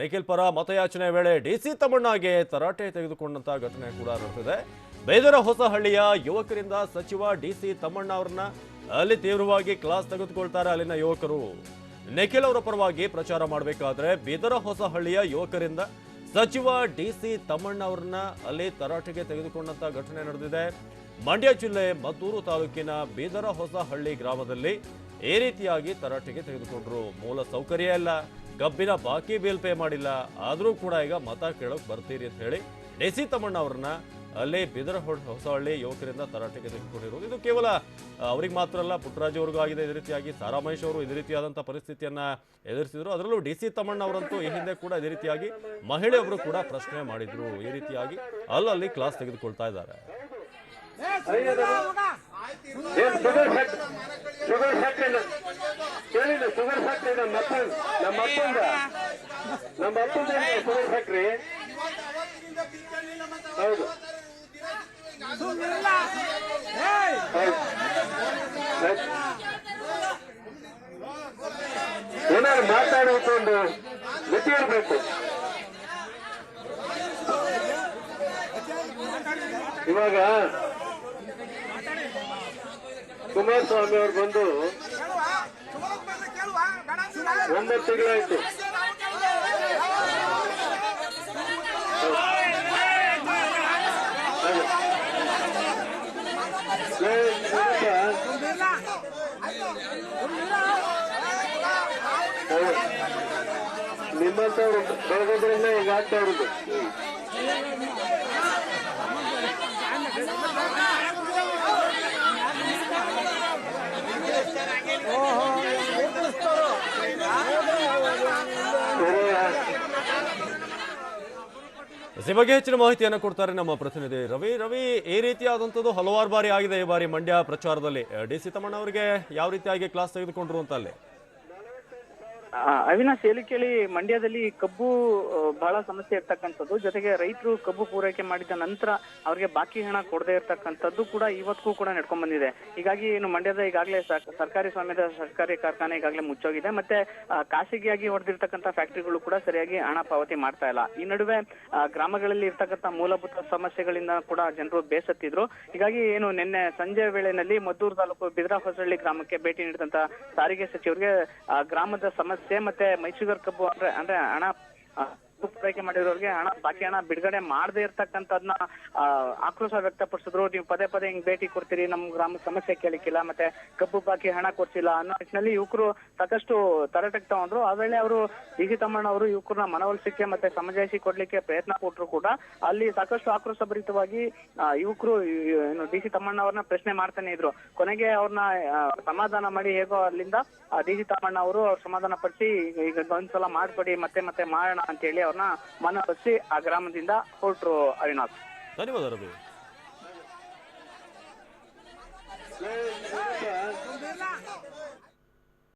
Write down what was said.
ನಿಖಿಲ್ ಪರ ಮತಯಾಚನೆ ವೇಳೆ ಡಿಸಿ ತಮ್ಮಣ್ಣಗೆ ತರಾಟೆ ತೆಗೆದುಕೊಂಡಂತ ಘಟನೆ ಕೂಡ ನಡೆದಿದೆ. ಬೇದರ ಹೊಸಹಳ್ಳಿಯ ಯುವಕರಿಂದ ಸಚಿವ ಡಿಸಿ ತಮ್ಮಣ್ಣ ಅವರನ್ನ ಅಲ್ಲಿ ತೀವ್ರವಾಗಿ ಕ್ಲಾಸ್ ತೆಗೆದುಕೊಳ್ತಾರೆ ಅಲ್ಲಿನ ಯುವಕರು. ನಿಖಿಲ್ ಅವರ ಪರವಾಗಿ ಪ್ರಚಾರ ಮಾಡಬೇಕಾದ್ರೆ ಬೀದರ ಹೊಸಹಳ್ಳಿಯ ಯುವಕರಿಂದ ಸಚಿವ ಡಿಸಿ ತಮ್ಮಣ್ಣ ಅವರನ್ನ ಅಲ್ಲಿ ತರಾಟೆಗೆ ತೆಗೆದುಕೊಂಡಂತ ಘಟನೆ ನಡೆದಿದೆ. ಮಂಡ್ಯ ಜಿಲ್ಲೆ ಮದ್ದೂರು ತಾಲೂಕಿನ ಬೀದರ ಹೊಸಹಳ್ಳಿ ಗ್ರಾಮದಲ್ಲಿ ಈ ರೀತಿಯಾಗಿ ತರಾಟೆಗೆ ತೆಗೆದುಕೊಂಡರು. ಮೂಲ ಸೌಕರ್ಯ ಇಲ್ಲ. ಕಬ್ಬಿನ ಬಾಕಿ ಬಿಲ್ ಪೇ ಮಾಡಿಲ್ಲ. ಆದರೂ ಕೂಡ ಈಗ ಮತ ಕೇಳೋಕೆ ಬರ್ತೀರಿ ಅಂತ ಹೇಳಿ ಡೆಸಿ ತಮ್ಮಣ್ಣ ಅವ್ರನ್ನ ಅಲ್ಲಿ ಬಿದರ ಹೊ- ಹೊಸಹಳ್ಳಿ ಯುವಕರಿಂದ ತರಾಟೆಗೆ ತೆಗೆದುಕೊಂಡಿರೋದು ಇದು ಕೇವಲ ಅವ್ರಿಗೆ ಮಾತ್ರ ಅಲ್ಲ, ಪುಟ್ಟರಾಜು ಅವ್ರಿಗೂ ಆಗಿದೆ ಇದೇ ರೀತಿಯಾಗಿ ಸಾರಾ ಮಹೇಶ್ ಅವರು ಇದೇ ರೀತಿಯಾದಂಥ ಪರಿಸ್ಥಿತಿಯನ್ನು ಎದುರಿಸಿದ್ರು. ಅದರಲ್ಲೂ ಡಿ ಸಿ ತಮ್ಮಣ್ಣ ಅವರಂತೂ ಈ ಹಿಂದೆ ಕೂಡ ಇದೇ ರೀತಿಯಾಗಿ ಮಹಿಳೆಯೊಬ್ಬರು ಕೂಡ ಪ್ರಶ್ನೆ ಮಾಡಿದ್ರು. ಈ ರೀತಿಯಾಗಿ ಅಲ್ಲಲ್ಲಿ ಕ್ಲಾಸ್ ತೆಗೆದುಕೊಳ್ತಾ ಇದ್ದಾರೆ. ಕೇಳಿಲ್ಲ ಶುಗರ್ ಫ್ಯಾಕ್ಟ್ರಿ ನಮ್ಮ ಅಪ್ಪ ನಮ್ಮ ಅಪ್ಪಂದ. ನಮ್ಮ ಅಪ್ಪಂದ ಶುಗರ್ ಫ್ಯಾಕ್ಟ್ರಿ ಹೌದು. ಹೌದು. ಏನಾದ್ರು ಮಾತಾಡಬೇಕು ಒಂದು ಗತಿ ಇರಬೇಕು. ಇವಾಗ ಕುಮಾರಸ್ವಾಮಿ ಅವ್ರು ಬಂದು ಒಂಬತ್ತು ತಿಂಗಳಾಯ್ತು. ನಿಮ್ಮಂತವ್ರು ಬೆಳೆದ್ರಿಂದ ಈಗ ಆಗ್ತಾ ಇರೋದು ಈ ಹೆಚ್ಚಿನ ಮಾಹಿತಿಯನ್ನು ಕೊಡ್ತಾರೆ ನಮ್ಮ ಪ್ರತಿನಿಧಿ ರವಿ. ರವಿ, ಈ ರೀತಿಯಾದಂಥದ್ದು ಹಲವಾರು ಬಾರಿ ಆಗಿದೆ ಈ ಬಾರಿ ಮಂಡ್ಯ ಪ್ರಚಾರದಲ್ಲಿ. ಡಿ ಸಿ ತಮ್ಮಣ್ಣ ಅವರಿಗೆ ಯಾವ ರೀತಿಯಾಗಿ ಕ್ಲಾಸ್ ತೆಗೆದುಕೊಂಡ್ರು ಅಂತ ಅಲ್ಲಿ? ಅವಿನಾಶ್ ಹೇಳಿ ಕೇಳಿ ಮಂಡ್ಯದಲ್ಲಿ ಕಬ್ಬು ಬಹಳ ಸಮಸ್ಯೆ ಇರ್ತಕ್ಕಂಥದ್ದು. ಜೊತೆಗೆ ರೈತರು ಕಬ್ಬು ಪೂರೈಕೆ ಮಾಡಿದ ನಂತರ ಅವರಿಗೆ ಬಾಕಿ ಹಣ ಕೊಡದೇ ಇರ್ತಕ್ಕಂಥದ್ದು ಕೂಡ ಇವತ್ತಿಗೂ ಕೂಡ ನಡ್ಕೊಂಡ್ ಬಂದಿದೆ ಹೀಗಾಗಿ ಏನು ಮಂಡ್ಯದ ಈಗಾಗಲೇ ಸರ್ಕಾರಿ ಸ್ವಾಮ್ಯದ ಸರ್ಕಾರಿ ಕಾರ್ಖಾನೆ ಈಗಾಗಲೇ ಮುಚ್ಚೋಗಿದೆ. ಮತ್ತೆ ಖಾಸಗಿಯಾಗಿ ಹೊಡೆದಿರ್ತಕ್ಕಂಥ ಫ್ಯಾಕ್ಟರಿಗಳು ಕೂಡ ಸರಿಯಾಗಿ ಹಣ ಪಾವತಿ ಮಾಡ್ತಾ ಇಲ್ಲ. ಈ ನಡುವೆ ಗ್ರಾಮಗಳಲ್ಲಿ ಇರ್ತಕ್ಕಂಥ ಮೂಲಭೂತ ಸಮಸ್ಯೆಗಳಿಂದ ಕೂಡ ಜನರು ಬೇಸತ್ತಿದ್ರು. ಹೀಗಾಗಿ ಏನು ನಿನ್ನೆ ಸಂಜೆ ವೇಳೆಯಲ್ಲಿ ಮದ್ದೂರು ತಾಲೂಕು ಬಿದ್ರಾ ಹೊಸಳ್ಳಿ ಗ್ರಾಮಕ್ಕೆ ಭೇಟಿ ನೀಡಿದಂತ ಸಾರಿಗೆ ಸಚಿವರಿಗೆ ಗ್ರಾಮದ ಸಮಸ್ಯೆ ಮತ್ತೆ ಮೈಸೂಗರ್ ಕಬ್ಬು ಅಂದ್ರೆ ಅಂದ್ರೆ ಹಣ ಪೂರೈಕೆ ಮಾಡಿರೋರಿಗೆ ಹಣ, ಬಾಕಿ ಹಣ ಬಿಡುಗಡೆ ಮಾಡದೇ ಇರ್ತಕ್ಕಂಥದ್ನ ಆಕ್ರೋಶ ವ್ಯಕ್ತಪಡಿಸಿದ್ರು. ನೀವು ಪದೇ ಪದೇ ಹಿಂಗ್ ಭೇಟಿ ಕೊಡ್ತೀರಿ, ನಮ್ ಗ್ರಾಮದ ಸಮಸ್ಯೆ ಕೇಳಿಕ್ಕಿಲ್ಲ, ಮತ್ತೆ ಕಬ್ಬು ಬಾಕಿ ಹಣ ಕೊಡ್ಸಿಲ್ಲ ಅನ್ನೋ ನಿಟ್ಟಿನಲ್ಲಿ ಯುವಕರು ಸಾಕಷ್ಟು ತರಾಟೆಗೆ ತಗೊಂಡ್ರು. ಆ ವೇಳೆ ಅವರು ಡಿ ಸಿ ತಮ್ಮಣ್ಣ ಅವರು ಯುವಕರನ್ನ ಮನವೊಲಿಸಲಿಕ್ಕೆ ಮತ್ತೆ ಸಮಜಾಯಿಸಿ ಕೊಡ್ಲಿಕ್ಕೆ ಪ್ರಯತ್ನ ಕೊಟ್ರು ಕೂಡ ಅಲ್ಲಿ ಸಾಕಷ್ಟು ಆಕ್ರೋಶ ಭರಿತವಾಗಿ ಯುವಕರು ಏನು ಡಿ ಸಿ ತಮ್ಮಣ್ಣ ಅವ್ರನ್ನ ಪ್ರಶ್ನೆ ಮಾಡ್ತಾನೆ ಇದ್ರು. ಕೊನೆಗೆ ಅವ್ರನ್ನ ಸಮಾಧಾನ ಮಾಡಿ ಹೇಗೋ ಅಲ್ಲಿಂದ ಡಿ ಸಿ ತಮ್ಮಣ್ಣ ಅವರು ಅವ್ರ ಸಮಾಧಾನ ಪಡಿಸಿ, ಈಗ ಒಂದ್ಸಲ ಮಾಡ್ಕೊಡಿ, ಮತ್ತೆ ಮತ್ತೆ ಮಾಡೋಣ ಅಂತ ಹೇಳಿ ಅವ್ರನ್ನ ಮನವೊಲಿಸಿ ಆ ಗ್ರಾಮದಿಂದ ಹೊರಟ್ರು ಅವಿನಾಥ್ ಧನ್ಯವಾದ ರವಿ.